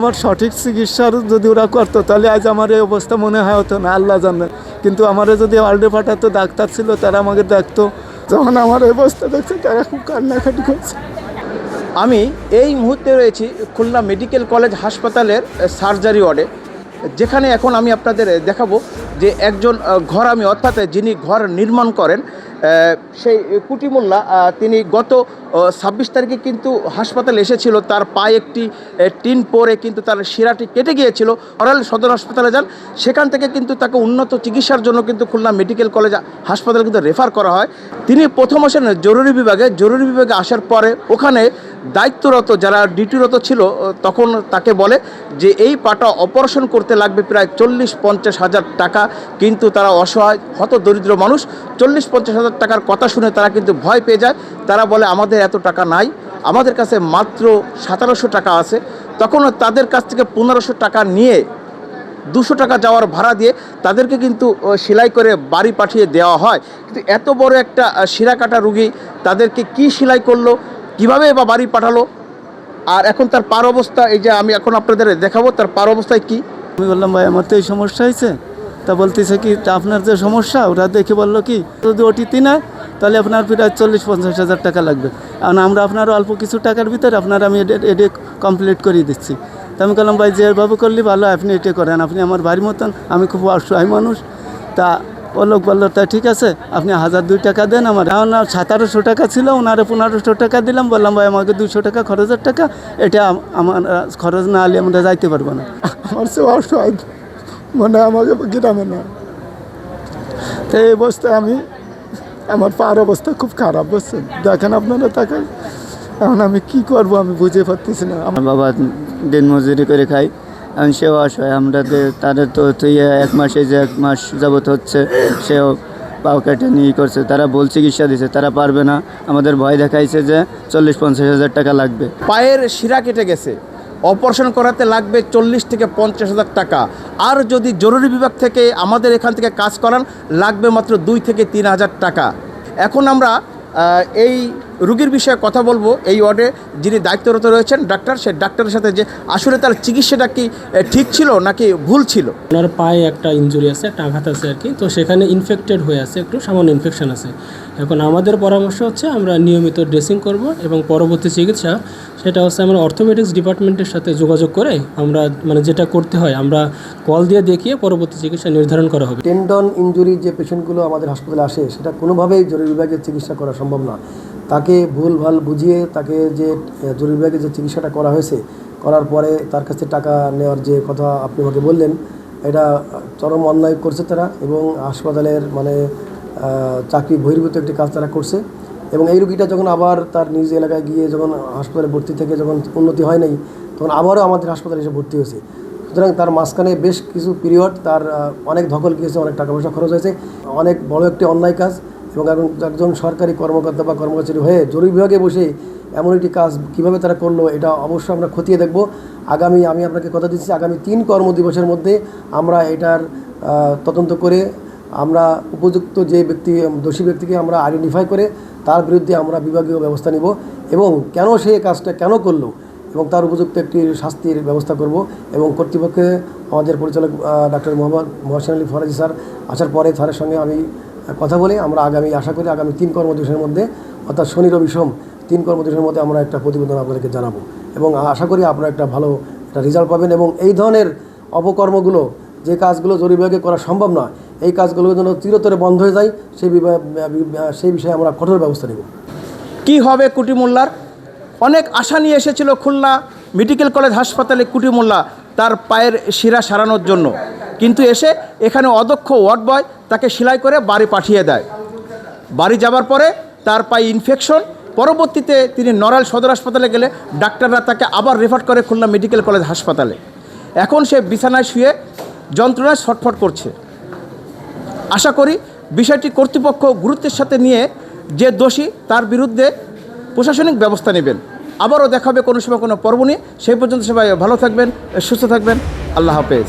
আমার সঠিক চিকিৎসার যদি ওরা করতো, তাহলে আজ আমার এই অবস্থা মনে হয় হতো না, আল্লাহ জানে। কিন্তু আমারে যদি ওয়ার্ল্ডে পাঠাতো, ডাক্তার ছিল, তারা আমাকে দেখতো। যখন আমার এই অবস্থা দেখছে, তারা খুব কান্নাকাটি করছে। আমি এই মুহূর্তে রয়েছি খুলনা মেডিকেল কলেজ হাসপাতালের সার্জারি ওয়ার্ডে, যেখানে এখন আমি আপনাদের দেখাবো যে একজন ঘর আমি অর্থাৎ যিনি ঘর নির্মাণ করেন সেই কুটি মোল্লা তিনি গত ছাব্বিশ তারিখে কিন্তু হাসপাতালে এসেছিল। তার পায়ে একটি টিন পরে কিন্তু তার শিরাটি কেটে গিয়েছিল। অরাল সদর হাসপাতালে যান। সেখান থেকে কিন্তু তাকে উন্নত চিকিৎসার জন্য কিন্তু খুলনা মেডিকেল কলেজ হাসপাতালে কিন্তু রেফার করা হয়। তিনি প্রথম আসেন জরুরি বিভাগে। জরুরি বিভাগে আসার পরে ওখানে দায়িত্বরত যারা ডিউটিরত ছিল তখন তাকে বলে যে, এই পাটা অপারেশন করতে লাগবে প্রায় চল্লিশ পঞ্চাশ হাজার টাকা। কিন্তু তারা অসহায় হত দরিদ্র মানুষ। চল্লিশ পঞ্চাশ হাজার টাকার কথা শুনে তারা কিন্তু ভয় পেয়ে যায়। তারা বলে, আমাদের এত টাকা নাই। আমাদের কাছে মাত্র সতেরোশো টাকা আছে। তখন তাদের কাছ থেকে পনেরোশো টাকা নিয়ে, দুশো টাকা যাওয়ার ভাড়া দিয়ে তাদেরকে কিন্তু সেলাই করে বাড়ি পাঠিয়ে দেওয়া হয়। কিন্তু এত বড় একটা শিরা কাটা রুগী তাদেরকে কি সেলাই করল, কীভাবে বা বাড়ি পাঠালো? আর এখন তার পার অবস্থা, এই যে আমি এখন আপনাদের দেখাবো, তার পার অবস্থায় কি? আমি বললাম, ভাই, আমার তো এই সমস্যা হয়েছে। তা বলতেছে কি আপনার যে সমস্যা, ওরা দেখে বলল কি, যদি ওটিতে নেয়, তাহলে আপনার প্রায় চল্লিশ পঞ্চাশ হাজার টাকা লাগবে। কারণ আমরা আপনার অল্প কিছু টাকার ভিতরে আপনার আমি এডে কমপ্লিট করিয়ে দিচ্ছি। তা আমি বললাম, ভাই, যেভাবে করলি ভালো, আপনি এটা করেন। আপনি আমার বাড়ির মতন, আমি খুব অসহায় মানুষ। তা ও লোক বলল, তা ঠিক আছে, আপনি হাজার দুই টাকা দেন আমার। এখন সতেরোশো টাকা ছিল, ওনারে পনেরোশো টাকা দিলাম, বললাম, ভাই, আমাকে দুশো টাকা খরচের টাকা, এটা আমার খরচ না হলে আমরা যাইতে পারব না। আমার সে অসহায়। মানে আমাকে গ্রামে না। তো এই অবস্থায় আমি আমার পার অবস্থা খুব খারাপ বুঝছেন? দেখেন আপনারা তাকে এখন আমি কি করব আমি বুঝে পারতেছি না। আমার বাবা দিন মজুরি করে খাই এখন সেও অসহায়। আমরা তাদের তো তুই এক মাসে যে এক মাস যাবত হচ্ছে সেও পাও কেটে নিয়ে করছে। তারা বল চিকিৎসা দিছে তারা পারবে না। আমাদের ভয় দেখাইছে যে চল্লিশ পঞ্চাশ হাজার টাকা লাগবে। পায়ের শিরা কেটে গেছে। অপারেশন করাতে লাগবে চল্লিশ থেকে পঞ্চাশ হাজার টাকা। আর যদি জরুরি বিভাগ থেকে আমাদের এখান থেকে কাজ করান, লাগবে মাত্র দুই থেকে তিন হাজার টাকা। এখন আমরা এই রুগীর বিষয়ে কথা বলব এই ওয়ার্ডে যিনি দায়িত্বরত রয়েছেন ডাক্তার সে ডাক্তারের সাথে যে আসলে তার চিকিৎসাটা কি ঠিক ছিল নাকি ভুল ছিল? ওনার পায়ে একটা ইনজুরি আছে একটা আঘাত আছে আর কি। তো সেখানে ইনফেক্টেড হয়ে আছে একটু সামান্য ইনফেকশন আছে। এখন আমাদের পরামর্শ হচ্ছে আমরা নিয়মিত ড্রেসিং করব এবং পরবর্তী চিকিৎসা সেটা হচ্ছে আমরা অর্থোপেডিক্স ডিপার্টমেন্টের সাথে যোগাযোগ করে আমরা মানে যেটা করতে হয় আমরা কল দিয়ে দেখিয়ে পরবর্তী চিকিৎসা নির্ধারণ করা হবে। টেন্ডন ইনজুরি যে পেশেন্টগুলো আমাদের হাসপাতালে আসে সেটা কোনোভাবেই জরুরি বিভাগে চিকিৎসা করা সম্ভব না। তাকে ভুল ভালো বুঝিয়ে তাকে যে জরুরি বিভাগে যে চিকিৎসাটা করা হয়েছে, করার পরে তার কাছে টাকা নেওয়ার যে কথা আপনি আমাকে বললেন, এটা চরম অন্যায় করছে তারা এবং হাসপাতালের মানে চাকরি বহির্ভূত একটি কাজ তারা করছে এবং এই রুগীটা যখন আবার তার নিজ এলাকায় গিয়ে যখন হাসপাতালে ভর্তি থেকে যখন উন্নতি হয় নাই, তখন আবারও আমাদের হাসপাতালে এসে ভর্তি হয়েছে। সুতরাং তার মাঝখানে বেশ কিছু পিরিয়ড তার অনেক ধকল গিয়েছে, অনেক টাকা পয়সা খরচ হয়েছে, অনেক বড় একটি অন্যায় কাজ। এবং একজন সরকারি কর্মকর্তা বা কর্মচারী হয়ে জরুরি বিভাগে বসে এমন একটি কাজ কীভাবে তারা করল, এটা অবশ্যই আমরা খতিয়ে দেখব। আগামী, আমি আপনাকে কথা দিচ্ছি, আগামী তিন কর্মদিবসের মধ্যে আমরা এটার তদন্ত করে আমরা উপযুক্ত যে ব্যক্তি, দোষী ব্যক্তিকে আমরা আইডেন্টিফাই করে তার বিরুদ্ধে আমরা বিভাগীয় ব্যবস্থা নিব এবং কেন সে কাজটা কেন করল এবং তার উপযুক্ত একটি শাস্তির ব্যবস্থা করব এবং কর্তৃপক্ষে আমাদের পরিচালক ডাক্তার মোহাম্মদ মহসেন আলী ফরাজি স্যার আসার পরে স্যারের সঙ্গে আমি কথা বলে আমরা আগামী, আশা করি আগামী তিন কর্মদিবসের মধ্যে, অর্থাৎ শনি, রবি, সোম, তিন কর্মদিবসের মধ্যে আমরা একটা প্রতিবেদন আপনাদেরকে জানাব। এবং আশা করি আপনারা একটা ভালো একটা রেজাল্ট পাবেন এবং এই ধরনের অপকর্মগুলো, যে কাজগুলো জরুরি বিভাগে করা সম্ভব নয়, এই কাজগুলো যেন চিরতরে বন্ধ হয়ে যায় সেই সেই বিষয়ে আমরা কঠোর ব্যবস্থা নেব। কি হবে কুটি মোল্লার? অনেক আশা নিয়ে এসেছিল খুলনা মেডিকেল কলেজ হাসপাতালে কুটি মোল্লা তার পায়ের শিরা সারানোর জন্য। কিন্তু এসে এখানে অদক্ষ ওয়ার্ড বয় তাকে সেলাই করে বাড়ি পাঠিয়ে দেয়। বাড়ি যাবার পরে তার পায়ে ইনফেকশন পরবর্তীতে তিনি নড়াইল সদর হাসপাতালে গেলে ডাক্তাররা তাকে আবার রেফার করে খুলনা মেডিকেল কলেজ হাসপাতালে। এখন সে বিছানায় শুয়ে যন্ত্রণায় ছটফট করছে। আশা করি বিষয়টি কর্তৃপক্ষ গুরুত্বের সাথে নিয়ে যে দোষী তার বিরুদ্ধে প্রশাসনিক ব্যবস্থা নেবেন। আবারও দেখাবে কোনো সময় কোনো পর্ব নিয়ে। সেই পর্যন্ত সবাই ভালো থাকবেন, সুস্থ থাকবেন। আল্লাহ হাফেজ।